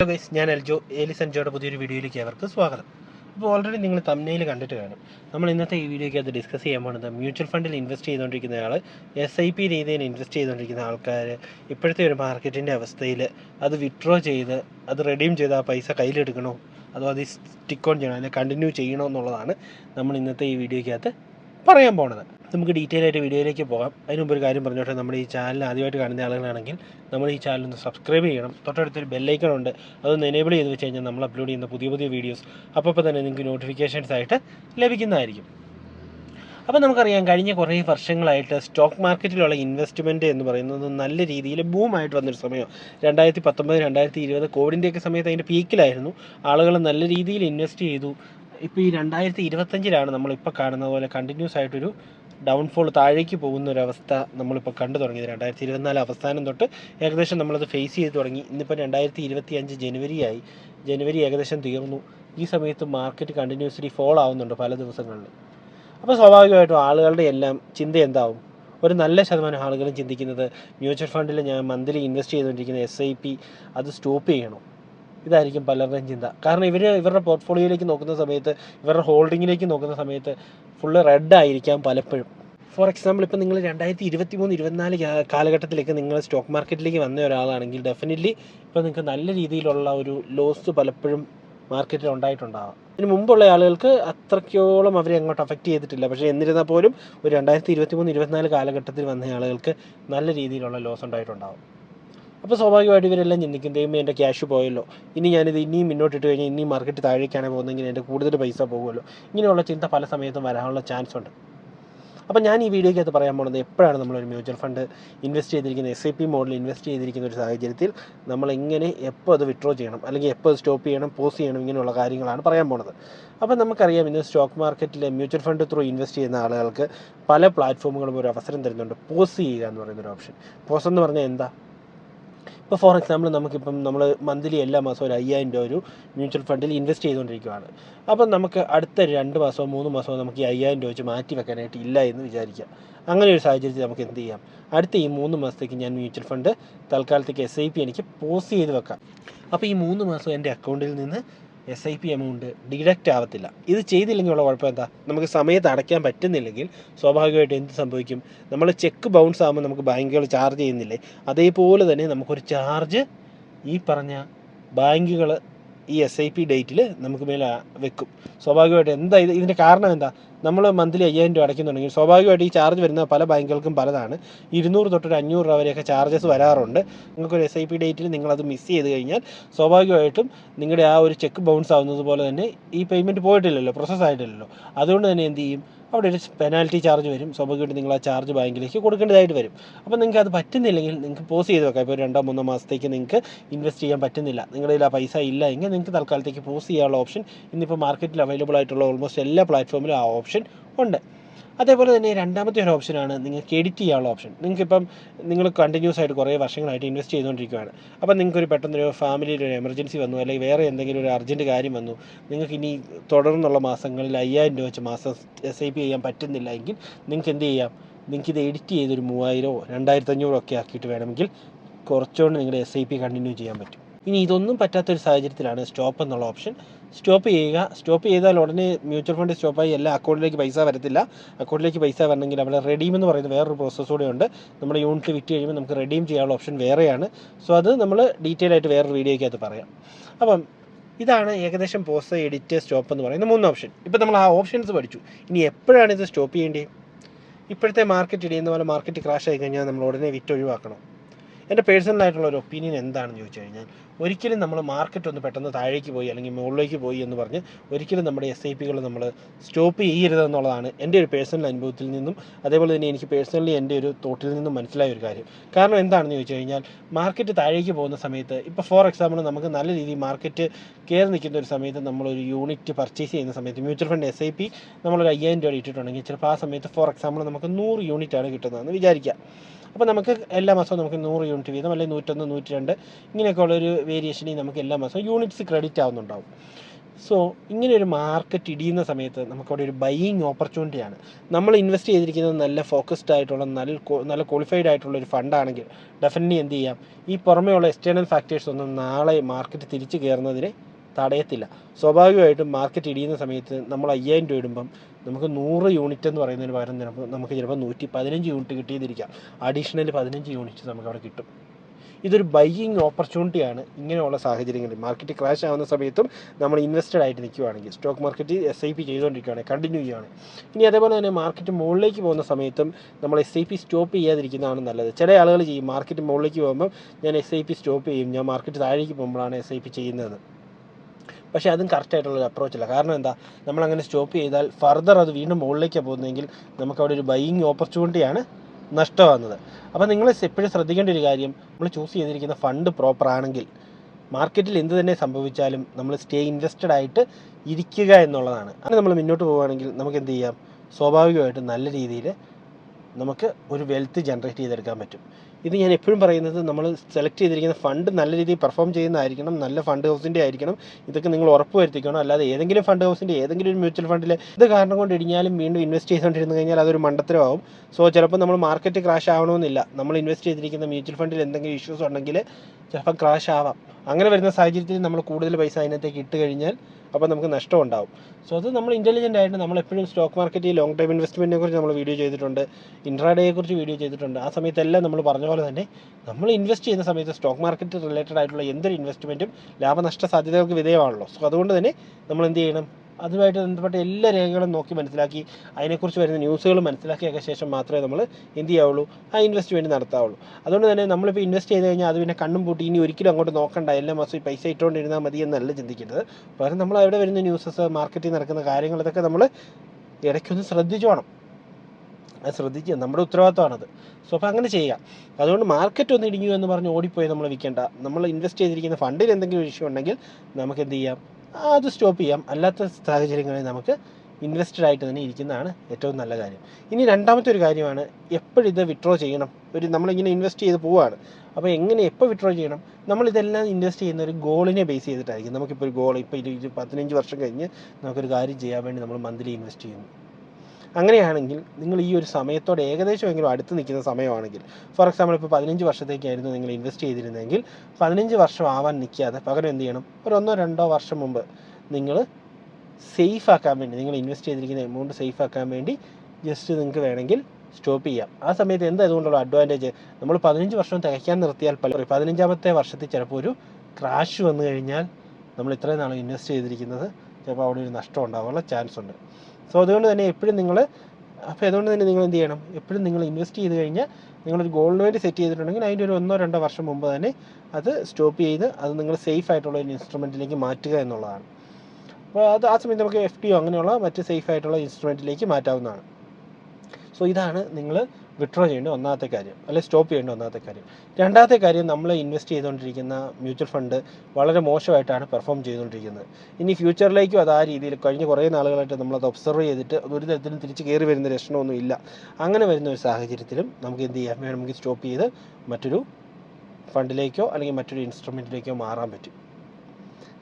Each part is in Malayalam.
ഹലോ ഗൈസ് ഞാൻ എൽജോ ഏലിസ് സെൻജോയുടെ പുതിയൊരു വീഡിയോയിലേക്ക് അവർക്ക് സ്വാഗതം. അപ്പോൾ ഓൾറെഡി നിങ്ങൾ തമ്മിൽ കണ്ടിട്ട് കാണും. നമ്മൾ ഇന്നത്തെ ഈ വീഡിയോയ്ക്ക് അത് ഡിസ്കസ് ചെയ്യാൻ പോകുന്നത് മ്യൂച്വൽ ഫണ്ടിൽ ഇൻവെസ്റ്റ് ചെയ്തുകൊണ്ടിരിക്കുന്ന ആൾ എസ് ഐ പി രീതിയിൽ ഇൻവെസ്റ്റ് ചെയ്തുകൊണ്ടിരിക്കുന്ന ആൾക്കാർ ഇപ്പോഴത്തെ ഒരു മാർക്കറ്റിന്റെ അവസ്ഥയിൽ അത് വിഡ്രോ ചെയ്ത് അത് റെഡീം ചെയ്ത് ആ പൈസ കയ്യിലെടുക്കണോ? അതോ അത് സ്റ്റിക്ക് ഓൺ ചെയ്യണോ? അതിനെ കണ്ടിന്യൂ ചെയ്യണോ എന്നുള്ളതാണ് നമ്മൾ ഇന്നത്തെ ഈ വീഡിയോയ്ക്കകത്ത് പറയാൻ പോണത്. നമുക്ക് ഡീറ്റെയിൽ ആയിട്ട് വീഡിയോയിലേക്ക് പോകാം. അതിന് മുമ്പ് ഒരു കാര്യം പറഞ്ഞോട്ടെ. നമ്മുടെ ഈ ചാനൽ ആദ്യമായിട്ട് കാണുന്ന ആളുകളാണെങ്കിൽ നമ്മൾ ഈ ചാനൽ ഒന്ന് സബ്സ്ക്രൈബ് ചെയ്യണം. തൊട്ടടുത്തൊരു ബെല്ലൈക്കൺ ഉണ്ട്. അതൊന്ന് എനേബിൾ ചെയ്ത് വെച്ച് കഴിഞ്ഞാൽ നമ്മൾ അപ്ലോഡ് ചെയ്യുന്ന പുതിയ പുതിയ വീഡിയോസ് അപ്പോൾ തന്നെ നിങ്ങൾക്ക് നോട്ടിഫിക്കേഷൻസ് ആയിട്ട് ലഭിക്കുന്നതായിരിക്കും. അപ്പോൾ നമുക്കറിയാം കഴിഞ്ഞ കുറേ വർഷങ്ങളായിട്ട് സ്റ്റോക്ക് മാർക്കറ്റിലുള്ള ഇൻവെസ്റ്റ്മെന്റ് എന്ന് പറയുന്നത് നല്ല രീതിയിൽ ബൂമായിട്ട് വന്നൊരു സമയം. രണ്ടായിരത്തി പത്തൊമ്പത് രണ്ടായിരത്തി ഇരുപത് കോവിഡിന്റെയൊക്കെ സമയത്ത് അതിന്റെ പീക്കിലായിരുന്നു ആളുകൾ നല്ല രീതിയിൽ ഇൻവെസ്റ്റ് ചെയ്തു. ഇപ്പോൾ ഈ രണ്ടായിരത്തി ഇരുപത്തഞ്ചിലാണ് നമ്മളിപ്പോൾ കാണുന്ന പോലെ കണ്ടിന്യൂസ് ആയിട്ടൊരു ഡൗൺഫോൾ താഴേക്ക് പോകുന്ന ഒരു അവസ്ഥ നമ്മളിപ്പോൾ കണ്ടു തുടങ്ങിയത്. രണ്ടായിരത്തി ഇരുപത്തിനാല് അവസാനം തൊട്ട് ഏകദേശം നമ്മളത് ഫേസ് ചെയ്ത് തുടങ്ങി. ഇന്നിപ്പോൾ രണ്ടായിരത്തി ഇരുപത്തി അഞ്ച് ജനുവരിയായി. ജനുവരി ഏകദേശം തീർന്നു. ഈ സമയത്ത് മാർക്കറ്റ് കണ്ടിന്യൂസ്ലി ഫോൾ ആവുന്നുണ്ട് പല ദിവസങ്ങളിൽ. അപ്പോൾ സ്വാഭാവികമായിട്ടും ആളുകളുടെ എല്ലാം ചിന്ത എന്താവും? ഒരു നല്ല ശതമാനം ആളുകളും ചിന്തിക്കുന്നത് മ്യൂച്വൽ ഫണ്ടിൽ ഞാൻ മന്ത്ലി ഇൻവെസ്റ്റ് ചെയ്തുകൊണ്ടിരിക്കുന്ന എസ് ഐ പി അത് സ്റ്റോപ്പ് ചെയ്യണം. ഇതായിരിക്കും പലരുടെയും ചിന്ത. കാരണം ഇവർ ഇവരുടെ പോർട്ട്ഫോളിയോയിലേക്ക് നോക്കുന്ന സമയത്ത് ഇവരുടെ ഹോൾഡിങ്ങിലേക്ക് നോക്കുന്ന സമയത്ത് ഫുള്ള് റെഡ് ആയിരിക്കാം പലപ്പോഴും. ഫോർ എക്സാമ്പിൾ ഇപ്പോൾ നിങ്ങൾ രണ്ടായിരത്തി ഇരുപത്തി മൂന്ന് ഇരുപത്തിനാല് കാലഘട്ടത്തിലേക്ക് നിങ്ങൾ സ്റ്റോക്ക് മാർക്കറ്റിലേക്ക് വന്ന ഒരാളാണെങ്കിൽ ഡെഫിനറ്റ്ലി ഇപ്പോൾ നിങ്ങൾക്ക് നല്ല രീതിയിലുള്ള ഒരു ലോസ് പലപ്പോഴും മാർക്കറ്റിൽ ഉണ്ടായിട്ടുണ്ടാവാം. ഇതിന് മുമ്പുള്ള ആളുകൾക്ക് അത്രയ്ക്കോളം അവരെ അങ്ങോട്ട് അഫക്റ്റ് ചെയ്തിട്ടില്ല. പക്ഷേ എന്നിരുന്നാൽ പോലും ഒരു രണ്ടായിരത്തി ഇരുപത്തി മൂന്ന് ഇരുപത്തിനാല് കാലഘട്ടത്തിൽ വന്ന ആളുകൾക്ക് നല്ല രീതിയിലുള്ള ലോസ് ഉണ്ടായിട്ടുണ്ടാവും. അപ്പോൾ സ്വാഭാവികമായിട്ട് ഇവരെല്ലാം ചിന്തിക്കും ദൈവമേ എന്റെ ക്യാഷ് പോയല്ലോ. ഇനി ഞാനിത് ഇനിയും മുന്നോട്ടിട്ട് കഴിഞ്ഞാൽ ഇനിയും മാർക്കറ്റ് താഴേക്കാണ് പോകുന്നതെങ്കിൽ എന്റെ കൂടുതൽ പൈസ പോകുമല്ലോ. ഇങ്ങനെയുള്ള ചിന്ത പല സമയത്തും വരാനുള്ള ചാൻസ് ഉണ്ട്. അപ്പോൾ ഞാൻ ഈ വീഡിയോയ്ക്കകത്ത് പറയാൻ പോകുന്നത് എപ്പോഴാണ് നമ്മളൊരു മ്യൂച്വൽ ഫണ്ട് ഇൻവെസ്റ്റ് ചെയ്തിരിക്കുന്ന S I P model invest ചെയ്തിരിക്കുന്ന ഒരു സാഹചര്യത്തിൽ നമ്മൾ എങ്ങനെ എപ്പോൾ അത് വിഡ്രോ ചെയ്യണം അല്ലെങ്കിൽ എപ്പോൾ സ്റ്റോപ്പ് ചെയ്യണം പോസ് ചെയ്യണം ഇങ്ങനെയുള്ള കാര്യങ്ങളാണ് പറയാൻ പോകുന്നത്. അപ്പോൾ നമുക്കറിയാം ഇന്ന് സ്റ്റോക്ക് മാർക്കറ്റിൽ മ്യൂച്വൽ ഫണ്ട് ത്രൂ ഇൻവെസ്റ്റ് ചെയ്യുന്ന ആളുകൾക്ക് പല പ്ലാറ്റ്ഫോമുകളും ഒരു അവസരം തരുന്നുണ്ട്. പോസ് ചെയ്യുക എന്ന് പറയുന്ന ഒരു ഓപ്ഷൻ പോസ് എന്ന് പറഞ്ഞാൽ എന്താ? ഇപ്പോൾ ഫോർ എക്സാമ്പിൾ നമുക്കിപ്പം നമ്മൾ മന്ത്ലി എല്ലാ മാസവും ഒരു അയ്യായിരം രൂപ ഒരു മ്യൂച്വൽ ഫണ്ടിൽ ഇൻവെസ്റ്റ് ചെയ്തുകൊണ്ടിരിക്കുകയാണ് അപ്പം നമുക്ക് അടുത്ത രണ്ട് മാസമോ മൂന്ന് മാസമോ നമുക്ക് ഈ അയ്യായിരം രൂപ വെച്ച് മാറ്റി വെക്കാനായിട്ട് ഇല്ല എന്ന് വിചാരിക്കുക. അങ്ങനെ ഒരു സാഹചര്യത്തിൽ നമുക്ക് എന്ത് ചെയ്യാം? അടുത്ത ഈ മൂന്ന് മാസത്തേക്ക് ഞാൻ മ്യൂച്വൽ ഫണ്ട് തൽക്കാലത്തേക്ക് എസ് ഐ പി എനിക്ക് പോസ് ചെയ്ത് വെക്കാം. അപ്പോൾ ഈ മൂന്ന് മാസം എന്റെ അക്കൗണ്ടിൽ നിന്ന് S I P amount deduct ആവത്തില്ല. ഇത് ചെയ്തില്ലെങ്കിൽ ഉള്ള കുഴപ്പം എന്താ? നമുക്ക് സമയത്ത് അടയ്ക്കാൻ പറ്റുന്നില്ലെങ്കിൽ സ്വാഭാവികമായിട്ട് എന്ത് സംഭവിക്കും? നമ്മൾ ചെക്ക് ബൗൺസ് ആകുമ്പോൾ നമുക്ക് ബാങ്കുകൾ ചാർജ് ചെയ്യുന്നില്ലേ? അതേപോലെ തന്നെ നമുക്കൊരു ചാർജ് ഈ പറഞ്ഞ ബാങ്കുകൾ ഈ എസ് ഐ പി ഡേറ്റിൽ നമുക്ക് മേലെ വെക്കും. സ്വാഭാവികമായിട്ട് എന്താ ഇത്? ഇതിന്റെ കാരണം എന്താ? നമ്മൾ മന്ത്ലി അയ്യായിരം രൂപ അടയ്ക്കുന്നുണ്ടെങ്കിൽ സ്വാഭാവികമായിട്ട് ഈ ചാർജ് വരുന്ന പല ബാങ്കുകൾക്കും പലതാണ്. ഇരുന്നൂറ് തൊട്ടൊരു അഞ്ഞൂറ് രൂപ വരെയൊക്കെ ചാർജസ് വരാറുണ്ട്. നിങ്ങൾക്കൊരു എസ് ഐ പി ഡേറ്റിൽ നിങ്ങളത് മിസ് ചെയ്ത് കഴിഞ്ഞാൽ സ്വാഭാവികമായിട്ടും നിങ്ങളുടെ ആ ഒരു ചെക്ക് ബൗൺസ് ആവുന്നത് പോലെ തന്നെ ഈ പേയ്മെന്റ് പോയിട്ടില്ലല്ലോ പ്രോസസ്സ് ആയിട്ടില്ലല്ലോ. അതുകൊണ്ട് തന്നെ എന്ത് ചെയ്യും? അവിടെ ഒരു പെനാൽറ്റി ചാർജ് വരും. സ്വാഭാവികമായിട്ട് നിങ്ങൾ ആ ചാർജ് ബാങ്കിലേക്ക് കൊടുക്കേണ്ടതായിട്ട് വരും. അപ്പോൾ നിങ്ങൾക്ക് അത് പറ്റുന്നില്ലെങ്കിൽ നിങ്ങൾക്ക് പോസ് ചെയ്ത് വെക്കാം. ഇപ്പോൾ രണ്ടോ മൂന്നോ മാസത്തേക്ക് നിങ്ങൾക്ക് ഇൻവെസ്റ്റ് ചെയ്യാൻ പറ്റുന്നില്ല. നിങ്ങളുടെ ആ പൈസ ഇല്ല എങ്കിൽ നിങ്ങൾക്ക് തൽക്കാലത്തേക്ക് പോസ് ചെയ്യാനുള്ള ഓപ്ഷൻ ഇന്നിപ്പോൾ മാർക്കറ്റിൽ അവൈലബിൾ ആയിട്ടുള്ള ഓൾമോസ്റ്റ് എല്ലാ പ്ലാറ്റ്ഫോമിലും ആ ഓപ്ഷൻ ഉണ്ട്. അതേപോലെ തന്നെ രണ്ടാമത്തെ ഒരു ഓപ്ഷനാണ് നിങ്ങൾക്ക് എഡിറ്റ് ചെയ്യാനുള്ള ഓപ്ഷൻ നിങ്ങൾക്കിപ്പം നിങ്ങൾ കണ്ടിന്യൂസ് ആയിട്ട് കുറേ വർഷങ്ങളായിട്ട് ഇൻവെസ്റ്റ് ചെയ്തുകൊണ്ടിരിക്കുകയാണ്. അപ്പം നിങ്ങൾക്കൊരു പെട്ടെന്നൊരു ഫാമിലിയിൽ ഒരു എമർജൻസി വന്നു അല്ലെങ്കിൽ വേറെ എന്തെങ്കിലും ഒരു അർജന്റ് കാര്യം വന്നു നിങ്ങൾക്ക് ഇനി തുടർന്നുള്ള മാസങ്ങളിൽ അയ്യായിരം രൂപ വെച്ച് മാസം എസ് ഐ പി ചെയ്യാൻ പറ്റുന്നില്ല എങ്കിൽ നിങ്ങൾക്ക് എന്ത് ചെയ്യാം? നിങ്ങൾക്ക് ഇത് എഡിറ്റ് ചെയ്തൊരു മൂവായിരമോ രണ്ടായിരത്തഞ്ഞൂറോ ഒക്കെ ആക്കിയിട്ട് വേണമെങ്കിൽ കുറച്ചുകൊണ്ട് നിങ്ങളുടെ എസ് ഐ പി കണ്ടിന്യൂ ചെയ്യാൻ പറ്റും. ഇനി ഇതൊന്നും പറ്റാത്തൊരു സാഹചര്യത്തിലാണ് സ്റ്റോപ്പ് എന്നുള്ള ഓപ്ഷൻ സ്റ്റോപ്പ് ചെയ്യുക. സ്റ്റോപ്പ് ചെയ്താൽ ഉടനെ മ്യൂച്വൽ ഫണ്ട് സ്റ്റോപ്പായി എല്ലാ അക്കൗണ്ടിലേക്ക് പൈസ വരത്തില്ല. അക്കൗണ്ടിലേക്ക് പൈസ വരണമെങ്കിൽ നമ്മൾ റെഡീം എന്ന് പറയുന്ന വേറൊരു പ്രോസസ്സ് കൂടെ ഉണ്ട്. നമ്മുടെ യൂണിറ്റ് വിറ്റ് കഴിയുമ്പോൾ നമുക്ക് റെഡീം ചെയ്യാനുള്ള ഓപ്ഷൻ വേറെയാണ്. സോ അത് നമ്മൾ ഡീറ്റെയിൽ ആയിട്ട് വേറൊരു വീഡിയോയ്ക്കകത്ത് പറയാം. അപ്പം ഇതാണ് ഏകദേശം പോസ്റ്റ് എഡിറ്റ് സ്റ്റോപ്പ് എന്ന് പറയുന്ന മൂന്ന് ഓപ്ഷൻ ഇപ്പോൾ നമ്മൾ ആ ഓപ്ഷൻസ് പഠിച്ചു. ഇനി എപ്പോഴാണ് ഇത് സ്റ്റോപ്പ് ചെയ്യേണ്ടത്? ഇപ്പോഴത്തെ മാർക്കറ്റ് ഇടിയുന്ന പോലെ മാർക്കറ്റ് ക്രാഷ് ആയി കഴിഞ്ഞാൽ നമ്മൾ ഉടനെ വിറ്റ് ഒഴിവാക്കണം. എന്റെ പേഴ്സണൽ ആയിട്ടുള്ള ഒരു ഒപ്പീനിയൻ എന്താണെന്ന് ചോദിച്ചു കഴിഞ്ഞാൽ ഒരിക്കലും നമ്മൾ മാർക്കറ്റ് ഒന്ന് പെട്ടെന്ന് താഴേക്ക് പോയി അല്ലെങ്കിൽ മുകളിലേക്ക് പോയി എന്ന് പറഞ്ഞ് ഒരിക്കലും നമ്മുടെ എസ് ഐ പികൾ നമ്മൾ സ്റ്റോപ്പ് ചെയ്യരുതെന്നുള്ളതാണ് എന്റെ ഒരു പേഴ്സണൽ അനുഭവത്തിൽ നിന്നും അതേപോലെ തന്നെ എനിക്ക് പേഴ്സണലി എന്റെ ഒരു തോട്ടിൽ നിന്നും മനസ്സിലായ ഒരു കാര്യം. കാരണം എന്താണെന്ന് ചോദിച്ചു കഴിഞ്ഞാൽ മാർക്കറ്റ് താഴേക്ക് പോകുന്ന സമയത്ത് ഇപ്പോൾ ഫോർ എക്സാമ്പിൾ നമുക്ക് നല്ല രീതിയിൽ മാർക്കറ്റ് കയറി നിൽക്കുന്ന ഒരു സമയത്ത് നമ്മളൊരു യൂണിറ്റ് പർച്ചേസ് ചെയ്യുന്ന സമയത്ത് mutual fund S I P നമ്മളൊരു അയ്യായിരം രൂപ ഇട്ടിട്ടുണ്ടെങ്കിൽ ചിലപ്പോൾ ആ സമയത്ത് ഫോർ എക്സാമ്പിൾ നമുക്ക് നൂറ് യൂണിറ്റാണ് കിട്ടുന്നതെന്ന് വിചാരിക്കുക അപ്പോൾ നമുക്ക് എല്ലാ മാസവും നമുക്ക് നൂറ് യൂണിറ്റ് വീതം അല്ലെങ്കിൽ നൂറ്റൊന്ന് നൂറ്റി രണ്ട് ഇങ്ങനെയൊക്കെ ഉള്ളൊരു വേരിയേഷനിൽ നമുക്ക് എല്ലാ മാസവും യൂണിറ്റ്സ് ക്രെഡിറ്റ് ആവുന്നുണ്ടാവും. സോ ഇങ്ങനെ ഒരു മാർക്കറ്റ് ഇടിയുന്ന സമയത്ത് നമുക്കവിടെ ഒരു ബൈയിങ് ഓപ്പർച്യൂണിറ്റിയാണ് നമ്മൾ ഇൻവെസ്റ്റ് ചെയ്തിരിക്കുന്നത് നല്ല ഫോക്കസ്ഡ് ആയിട്ടുള്ള നല്ല നല്ല ക്വാളിഫൈഡ് ആയിട്ടുള്ള ഒരു ഫണ്ടാണെങ്കിൽ ഡെഫിനറ്റ്ലി എന്ത് ചെയ്യാം? ഈ പുറമേയുള്ള എക്സ്റ്റേണൽ ഫാക്ടേഴ്സ് ഒന്നും നാളെ മാർക്കറ്റ് തിരിച്ചു കയറുന്നതിനെ തടയത്തില്ല. സ്വാഭാവികമായിട്ടും മാർക്കറ്റ് ഇടിയുന്ന സമയത്ത് നമ്മൾ അയ്യായിരം രൂപ ഇടുമ്പം നമുക്ക് നൂറ് യൂണിറ്റ് എന്ന് പറയുന്നതിന് പകരം ചിലപ്പോൾ നമുക്ക് ചിലപ്പോൾ നൂറ്റി പതിനഞ്ച് യൂണിറ്റ് കിട്ടിയതിരിക്കാം. അഡീഷണൽ പതിനഞ്ച് യൂണിറ്റ് നമുക്ക് അവിടെ കിട്ടും. ഇതൊരു ബൈയിങ് ഓപ്പർച്യൂണിറ്റിയാണ് ഇങ്ങനെയുള്ള സാഹചര്യങ്ങളിൽ. മാർക്കറ്റ് ക്രാഷ് ആവുന്ന സമയത്തും നമ്മൾ ഇൻവെസ്റ്റഡ് ആയിട്ട് നിൽക്കുകയാണെങ്കിൽ stock market S I P ചെയ്തുകൊണ്ടിരിക്കുകയാണെങ്കിൽ continue ചെയ്യുകയാണെങ്കിൽ ഇനി അതേപോലെ തന്നെ മാർക്കറ്റ് മുകളിലേക്ക് പോകുന്ന സമയത്തും നമ്മൾ എസ് ഐ പി സ്റ്റോപ്പ് ചെയ്യാതിരിക്കുന്നതാണ് നല്ലത്. ചില ആളുകൾ ചെയ്യും മാർക്കറ്റ് മുകളിലേക്ക് പോകുമ്പോൾ ഞാൻ എസ് ഐ പി സ്റ്റോപ്പ് ചെയ്യും ഞാൻ മാർക്കറ്റ് താഴേക്ക് പോകുമ്പോഴാണ് എസ് ഐ പി ചെയ്യുന്നത്. പക്ഷേ അതും അപ്രോച്ച് അല്ല. കാരണം എന്താ? നമ്മളങ്ങനെ സ്റ്റോപ്പ് ചെയ്താൽ ഫർദർ അത് വീണ്ടും മുകളിലേക്കാണ് പോകുന്നതെങ്കിൽ നമുക്ക് അവിടെ ഒരു ബൈയിങ് ഓപ്പർച്യൂണിറ്റിയാണ് നഷ്ടമാകുന്നത്. അപ്പോൾ നിങ്ങൾ എപ്പോഴും ശ്രദ്ധിക്കേണ്ട ഒരു കാര്യം നമ്മൾ ചൂസ് ചെയ്തിരിക്കുന്ന ഫണ്ട് പ്രോപ്പർ ആണെങ്കിൽ മാർക്കറ്റിൽ എന്ത് തന്നെ സംഭവിച്ചാലും നമ്മൾ സ്റ്റേ ഇൻവെസ്റ്റഡ് ആയിട്ട് ഇരിക്കുക എന്നുള്ളതാണ്. അങ്ങനെ നമ്മൾ മുന്നോട്ട് പോവുകയാണെങ്കിൽ നമുക്ക് എന്ത് ചെയ്യാം? സ്വാഭാവികമായിട്ടും നല്ല രീതിയിൽ നമുക്ക് ഒരു വെൽത്ത് ജനറേറ്റ് ചെയ്തെടുക്കാൻ പറ്റും. ഇത് ഞാൻ എപ്പോഴും പറയുന്നത് നമ്മൾ സെലക്ട് ചെയ്തിരിക്കുന്ന ഫണ്ട് നല്ല രീതിയിൽ പെർഫോം ചെയ്യുന്നതായിരിക്കണം നല്ല ഫണ്ട് ഹൗസിന്റെ ആയിരിക്കണം. ഇതൊക്കെ നിങ്ങൾ ഉറപ്പ് വരുത്തിക്കണം. അല്ലാതെ ഏതെങ്കിലും ഫണ്ട് ഹൗസിന്റെ ഏതെങ്കിലും ഒരു മ്യൂച്വൽ ഫണ്ടിൽ ഇത് കാരണം കൊണ്ട് ഇടിഞ്ഞാലും വീണ്ടും ഇൻവെസ്റ്റ് ചെയ്തുകൊണ്ടിരുന്നു കഴിഞ്ഞാൽ അതൊരു മണ്ടത്തരമാവും. സോ ചിലപ്പോൾ നമ്മൾ മാർക്കറ്റ് ക്രാഷ് ആവണമെന്നില്ല. നമ്മൾ ഇൻവെസ്റ്റ് ചെയ്തിരിക്കുന്ന മ്യൂച്വൽ ഫണ്ടിൽ എന്തെങ്കിലും ഇഷ്യൂസ് ഉണ്ടെങ്കിൽ ചിലപ്പോൾ ക്രാഷ് ആവാം അങ്ങനെ വരുന്ന സാഹചര്യത്തിൽ നമ്മൾ കൂടുതൽ പൈസ അതിനകത്തേക്ക് ഇട്ട് കഴിഞ്ഞാൽ അപ്പോൾ നമുക്ക് നഷ്ടം ഉണ്ടാവും. സോ അത് നമ്മൾ ഇന്റലിജന്റ് ആയിട്ട് നമ്മൾ എപ്പോഴും സ്റ്റോക്ക് മാർക്കറ്റിൽ ലോങ് ടൈം ഇൻവെസ്റ്റ്മെന്റിനെ കുറിച്ച് നമ്മൾ വീഡിയോ ചെയ്തിട്ടുണ്ട്. ഇൻട്രാഡേയെ കുറിച്ച് വീഡിയോ ചെയ്തിട്ടുണ്ട്. ആ സമയത്തെല്ലാം നമ്മൾ പറഞ്ഞ പോലെ തന്നെ നമ്മൾ ഇൻവെസ്റ്റ് ചെയ്യുന്ന സമയത്ത് സ്റ്റോക്ക് മാർക്കറ്റ് റിലേറ്റഡ് ആയിട്ടുള്ള എന്തൊരു ഇൻവെസ്റ്റ്മെന്റും ലാഭനഷ്ട സാധ്യതകൾക്ക് വിധേയമാണല്ലോ. സോ അതുകൊണ്ട് തന്നെ നമ്മൾ എന്ത് ചെയ്യണം? അതുമായിട്ട് ബന്ധപ്പെട്ട എല്ലാ രേഖകളും നോക്കി മനസ്സിലാക്കി അതിനെക്കുറിച്ച് വരുന്ന ന്യൂസുകൾ മനസ്സിലാക്കിയൊക്കെ ശേഷം മാത്രമേ നമ്മൾ എന്ത് ചെയ്യാവുള്ളൂ? ആ ഇൻവെസ്റ്റ്മെന്റ് നടത്താവുള്ളൂ. അതുകൊണ്ട് തന്നെ നമ്മളിപ്പോൾ ഇൻവെസ്റ്റ് ചെയ്ത് കഴിഞ്ഞാൽ അത് പിന്നെ കണ്ണും പൂട്ടി ഇനി ഒരിക്കലും അങ്ങോട്ട് നോക്കണ്ട. എല്ലാ മാസവും ഈ പൈസ ഇട്ടുകൊണ്ടിരുന്നാൽ മതി എന്നല്ല ചിന്തിക്കേണ്ടത് പകരം നമ്മൾ അവിടെ വരുന്ന ന്യൂസസ് മാർക്കറ്റിൽ നടക്കുന്ന കാര്യങ്ങൾ ഇതൊക്കെ നമ്മൾ ഇടയ്ക്കൊന്ന് ശ്രദ്ധിച്ചു വേണം. അത് ശ്രദ്ധിക്കുക നമ്മുടെ ഉത്തരവാദിത്തമാണത് സോ അപ്പോൾ അങ്ങനെ ചെയ്യുക. അതുകൊണ്ട് മാർക്കറ്റ് ഒന്ന് ഇടിഞ്ഞു എന്ന് പറഞ്ഞ് ഓടിപ്പോയി നമ്മൾ വിൽക്കേണ്ട. നമ്മൾ ഇൻവെസ്റ്റ് ചെയ്തിരിക്കുന്ന ഫണ്ടിൽ എന്തെങ്കിലും ഇഷ്യൂ ഉണ്ടെങ്കിൽ നമുക്ക് എന്ത് ചെയ്യാം? അത് സ്റ്റോപ്പ് ചെയ്യാം. അല്ലാത്ത സാഹചര്യങ്ങളിൽ നമുക്ക് ഇൻവെസ്റ്റഡ് ആയിട്ട് തന്നെ ഇരിക്കുന്നതാണ് ഏറ്റവും നല്ല കാര്യം. ഇനി രണ്ടാമത്തെ ഒരു കാര്യമാണ് എപ്പോഴിത് വിഡ്രോ ചെയ്യണം. ഒരു നമ്മളിങ്ങനെ ഇൻവെസ്റ്റ് ചെയ്ത് പോവുകയാണ് അപ്പോൾ എങ്ങനെ എപ്പോൾ വിഡ്രോ ചെയ്യണം? നമ്മളിതെല്ലാം ഇൻവെസ്റ്റ് ചെയ്യുന്ന ഒരു ഗോളിനെ ബേസ് ചെയ്തിട്ടായിരിക്കും. നമുക്കിപ്പോൾ ഒരു ഗോൾ ഇപ്പോൾ ഇരുപത് പതിനഞ്ച് വർഷം കഴിഞ്ഞ് നമുക്കൊരു കാര്യം ചെയ്യാൻ വേണ്ടി നമ്മൾ മന്ത്ലി ഇൻവെസ്റ്റ് ചെയ്യുന്നു. അങ്ങനെയാണെങ്കിൽ നിങ്ങൾ ഈ ഒരു സമയത്തോട് ഏകദേശം ഏകദേശമെങ്കിലും അടുത്ത് നിൽക്കുന്ന സമയമാണെങ്കിൽ ഫോർ എക്സാമ്പിൾ ഇപ്പോൾ പതിനഞ്ച് വർഷത്തേക്കായിരുന്നു നിങ്ങൾ ഇൻവെസ്റ്റ് ചെയ്തിരുന്നെങ്കിൽ പതിനഞ്ച് വർഷം ആവാൻ നിൽക്കാതെ പകരം എന്ത് ചെയ്യണം? ഒരു ഒന്നോ രണ്ടോ വർഷം മുമ്പ് നിങ്ങൾ സേഫ് ആക്കാൻ വേണ്ടി നിങ്ങൾ ഇൻവെസ്റ്റ് ചെയ്തിരിക്കുന്ന എമൗണ്ട് സേഫ് ആക്കാൻ വേണ്ടി ജസ്റ്റ് നിങ്ങൾക്ക് വേണമെങ്കിൽ സ്റ്റോപ്പ് ചെയ്യാം. ആ സമയത്ത് എന്താ ഇതുകൊണ്ടുള്ള അഡ്വാന്റേജ് നമ്മൾ പതിനഞ്ച് വർഷം തികയ്ക്കാൻ നിർത്തിയാൽ പല പതിനഞ്ചാമത്തെ വർഷത്തിൽ ചിലപ്പോൾ ഒരു ക്രാഷ് വന്നു കഴിഞ്ഞാൽ നമ്മൾ ഇത്രയും നാൾ ഇൻവെസ്റ്റ് ചെയ്തിരിക്കുന്നത് ചിലപ്പോൾ അവിടെ ഒരു നഷ്ടം ഉണ്ടാകാനുള്ള ചാൻസ് ഉണ്ട്. സോ അതുകൊണ്ട് തന്നെ എപ്പോഴും നിങ്ങൾ അപ്പോൾ അതുകൊണ്ട് തന്നെ നിങ്ങൾ എന്ത് ചെയ്യണം? എപ്പോഴും നിങ്ങൾ ഇൻവെസ്റ്റ് ചെയ്ത് കഴിഞ്ഞാൽ നിങ്ങളൊരു ഗോൾഡ് വേണ്ടി സെറ്റ് ചെയ്തിട്ടുണ്ടെങ്കിൽ അതിന്റെ ഒരു ഒന്നോ രണ്ടോ വർഷം മുമ്പ് തന്നെ അത് സ്റ്റോപ്പ് ചെയ്ത് അത് നിങ്ങൾ സേഫ് ആയിട്ടുള്ള ഒരു ഇൻസ്ട്രുമെന്റിലേക്ക് മാറ്റുക എന്നുള്ളതാണ്. അപ്പോൾ അത് ആ സമയത്ത് നമുക്ക് എഫ് ഡിയോ അങ്ങനെയുള്ള മറ്റ് സേഫ് ആയിട്ടുള്ള ഇൻസ്ട്രുമെന്റിലേക്ക് മാറ്റാവുന്നതാണ്. സോ ഇതാണ് നിങ്ങൾ വിഡ്രോ ചെയ്യേണ്ട ഒന്നാമത്തെ കാര്യം അല്ലെങ്കിൽ സ്റ്റോപ്പ് ചെയ്യേണ്ട ഒന്നാമത്തെ കാര്യം. രണ്ടാമത്തെ കാര്യം നമ്മൾ ഇൻവെസ്റ്റ് ചെയ്തുകൊണ്ടിരിക്കുന്ന മ്യൂച്വൽ ഫണ്ട് വളരെ മോശമായിട്ടാണ് പെർഫോം ചെയ്തുകൊണ്ടിരിക്കുന്നത്. ഇനി ഫ്യൂച്ചറിലേക്കും അത് ആ രീതിയിൽ കഴിഞ്ഞ കുറേ നാളുകളായിട്ട് നമ്മളത് ഒബ്സർവ് ചെയ്തിട്ട് ഒരു തരത്തിലും തിരിച്ച് കയറി വരുന്ന ലക്ഷണമൊന്നും ഇല്ല. അങ്ങനെ വരുന്ന ഒരു സാഹചര്യത്തിലും നമുക്ക് എന്ത് ചെയ്യാം? വേണമെങ്കിൽ സ്റ്റോപ്പ് ചെയ്ത് മറ്റൊരു ഫണ്ടിലേക്കോ അല്ലെങ്കിൽ മറ്റൊരു ഇൻസ്ട്രുമെന്റിലേക്കോ മാറാൻ പറ്റും.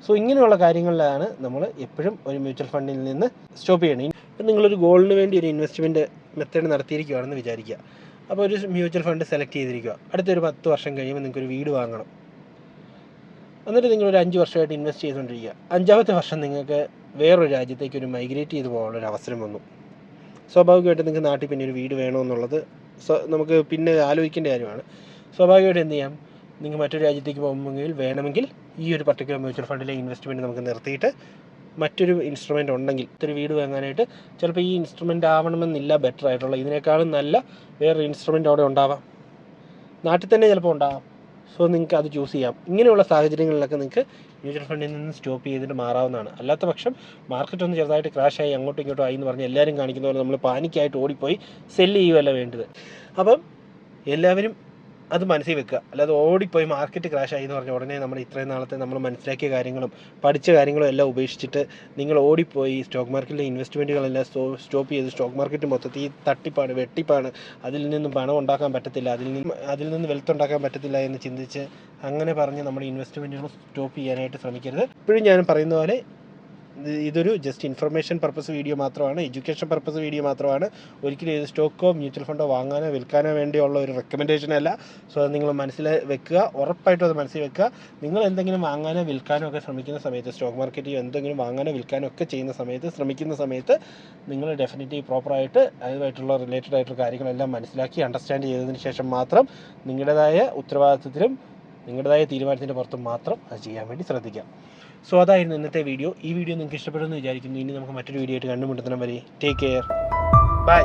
സോ ഇങ്ങനെയുള്ള കാര്യങ്ങളിലാണ് നമ്മൾ എപ്പോഴും ഒരു മ്യൂച്വൽ ഫണ്ടിൽ നിന്ന് സ്റ്റോപ്പ് ചെയ്യണം. ഇപ്പം നിങ്ങളൊരു ഗോൾഡിന് വേണ്ടി ഒരു ഇൻവെസ്റ്റ്മെന്റ് മെത്തേഡ് നടത്തിയിരിക്കുകയാണെന്ന് വിചാരിക്കുക. അപ്പോൾ ഒരു മ്യൂച്വൽ ഫണ്ട് സെലക്ട് ചെയ്തിരിക്കുക. അടുത്തൊരു പത്ത് വർഷം കഴിയുമ്പോൾ നിങ്ങൾക്കൊരു വീട് വാങ്ങണം. എന്നിട്ട് നിങ്ങളൊരു അഞ്ച് വർഷമായിട്ട് ഇൻവെസ്റ്റ് ചെയ്തുകൊണ്ടിരിക്കുക. അഞ്ചാമത്തെ വർഷം നിങ്ങൾക്ക് വേറൊരു രാജ്യത്തേക്ക് ഒരു മൈഗ്രേറ്റ് ചെയ്ത് പോകാനുള്ള ഒരു അവസരം വന്നു. സ്വാഭാവികമായിട്ട് നിങ്ങൾക്ക് നാട്ടിൽ പിന്നെ ഒരു വീട് വേണമെന്നുള്ളത് നമുക്ക് പിന്നെ ആലോചിക്കേണ്ട കാര്യമാണ്. സ്വാഭാവികമായിട്ട് എന്ത് ചെയ്യാം? നിങ്ങൾ മറ്റൊരു രാജ്യത്തേക്ക് പോകുമെങ്കിൽ വേണമെങ്കിൽ ഈ ഒരു പർട്ടിക്കുലർ മ്യൂച്വൽ ഫണ്ടിലെ ഇൻവെസ്റ്റ്മെന്റ് നമുക്ക് നിർത്തിയിട്ട് മറ്റൊരു ഇൻസ്ട്രുമെന്റ് ഉണ്ടെങ്കിൽ ഒരു വീട് വാങ്ങാനായിട്ട് ചിലപ്പോൾ ഈ ഇൻസ്ട്രുമെന്റ് ആവണമെന്നില്ല ബെറ്റർ ആയിട്ടുള്ള. ഇതിനേക്കാളും നല്ല വേറൊരു ഇൻസ്ട്രുമെന്റ് അവിടെ ഉണ്ടാവാം. നാട്ടിൽ തന്നെ ചിലപ്പോൾ ഉണ്ടാവാം. സോ നിങ്ങൾക്ക് അത് ചൂസ് ചെയ്യാം. ഇങ്ങനെയുള്ള സാഹചര്യങ്ങളിലൊക്കെ നിങ്ങൾക്ക് മ്യൂച്വൽ ഫണ്ടിൽ നിന്ന് സ്റ്റോപ്പ് ചെയ്തിട്ട് മാറാവുന്നതാണ്. അല്ലാത്ത പക്ഷം മാർക്കറ്റ് ഒന്ന് ചെറുതായിട്ട് ക്രാഷ് ആയി അങ്ങോട്ടും ഇങ്ങോട്ടും ആയി എന്ന് പറഞ്ഞ് എല്ലാവരും കാണിക്കുന്ന പോലെ നമ്മൾ പാനിക്കായിട്ട് ഓടിപ്പോയി സെല്ല് ചെയ്യുകയല്ല വേണ്ടത്. അപ്പം എല്ലാവരും അത് മനസ്സിൽ വെക്കുക. അല്ലാതെ ഓടിപ്പോയി മാർക്കറ്റ് ക്രാഷ് ആയി എന്ന് പറഞ്ഞ ഉടനെ നമ്മൾ ഇത്രയും നാളത്തെ നമ്മൾ മനസ്സിലാക്കിയ കാര്യങ്ങളും പഠിച്ച കാര്യങ്ങളും എല്ലാം ഉപേക്ഷിച്ചിട്ട് നിങ്ങൾ ഓടിപ്പോയി സ്റ്റോക്ക് മാർക്കറ്റിലെ ഇൻവെസ്റ്റ്മെന്റുകളെല്ലാം സ്റ്റോ സ്റ്റോപ്പ് ചെയ്ത് സ്റ്റോക്ക് മാർക്കറ്റ് മൊത്തത്തിൽ തട്ടിപ്പാണ് വെട്ടിപ്പാണ്. അതിൽ നിന്നും പണം ഉണ്ടാക്കാൻ പറ്റത്തില്ല. അതിൽ നിന്ന് അതിൽ നിന്ന് വെൽത്ത് ഉണ്ടാക്കാൻ പറ്റത്തില്ല എന്ന് ചിന്തിച്ച് അങ്ങനെ പറഞ്ഞ് നമ്മുടെ ഇൻവെസ്റ്റ്മെന്റുകൾ സ്റ്റോപ്പ് ചെയ്യാനായിട്ട് ശ്രമിക്കരുത്. ഇപ്പോഴും ഞാൻ പറയുന്ന പോലെ ഇതൊരു ജസ്റ്റ് ഇൻഫർമേഷൻ പർപ്പസ് വീഡിയോ മാത്രമാണ് എഡ്യൂക്കേഷൻ പർപ്പസ് വീഡിയോ മാത്രമാണ്. ഒരിക്കലും ഏത് സ്റ്റോക്കോ മ്യൂച്വൽ ഫണ്ടോ വാങ്ങാനോ വിൽക്കാനോ വേണ്ടിയുള്ള ഒരു റെക്കമെൻഡേഷൻ അല്ല. സോ അത് നിങ്ങൾ മനസ്സിൽ വെക്കുക ഉറപ്പായിട്ടും അത് മനസ്സിൽ വെക്കുക. നിങ്ങൾ എന്തെങ്കിലും വാങ്ങാനോ വിൽക്കാനോ ഒക്കെ ശ്രമിക്കുന്ന സമയത്ത് സ്റ്റോക്ക് മാർക്കറ്റിൽ എന്തെങ്കിലും വാങ്ങാനോ വിൽക്കാനോ ഒക്കെ ചെയ്യുന്ന സമയത്ത് ശ്രമിക്കുന്ന സമയത്ത് നിങ്ങൾ ഡെഫിനറ്റ്ലി പ്രോപ്പറായിട്ട് അതുമായിട്ടുള്ള റിലേറ്റഡ് ആയിട്ടുള്ള കാര്യങ്ങളെല്ലാം മനസ്സിലാക്കി അണ്ടർസ്റ്റാൻഡ് ചെയ്തതിന് ശേഷം മാത്രം നിങ്ങളുടേതായ ഉത്തരവാദിത്വത്തിലും നിങ്ങളുടേതായ തീരുമാനത്തിന്റെ പുറത്ത് മാത്രം അത് ചെയ്യാൻ വേണ്ടി ശ്രദ്ധിക്കാം. സോ അതായിരുന്നു ഇന്നത്തെ വീഡിയോ ഈ വീഡിയോ നിങ്ങൾക്ക് ഇഷ്ടപ്പെടുമെന്ന് വിചാരിക്കുന്നു. ഇനി നമുക്ക് മറ്റൊരു വീഡിയോ ആയിട്ട് കണ്ടുമുട്ടുന്ന വരെ ടേക്ക് കെയർ ബൈ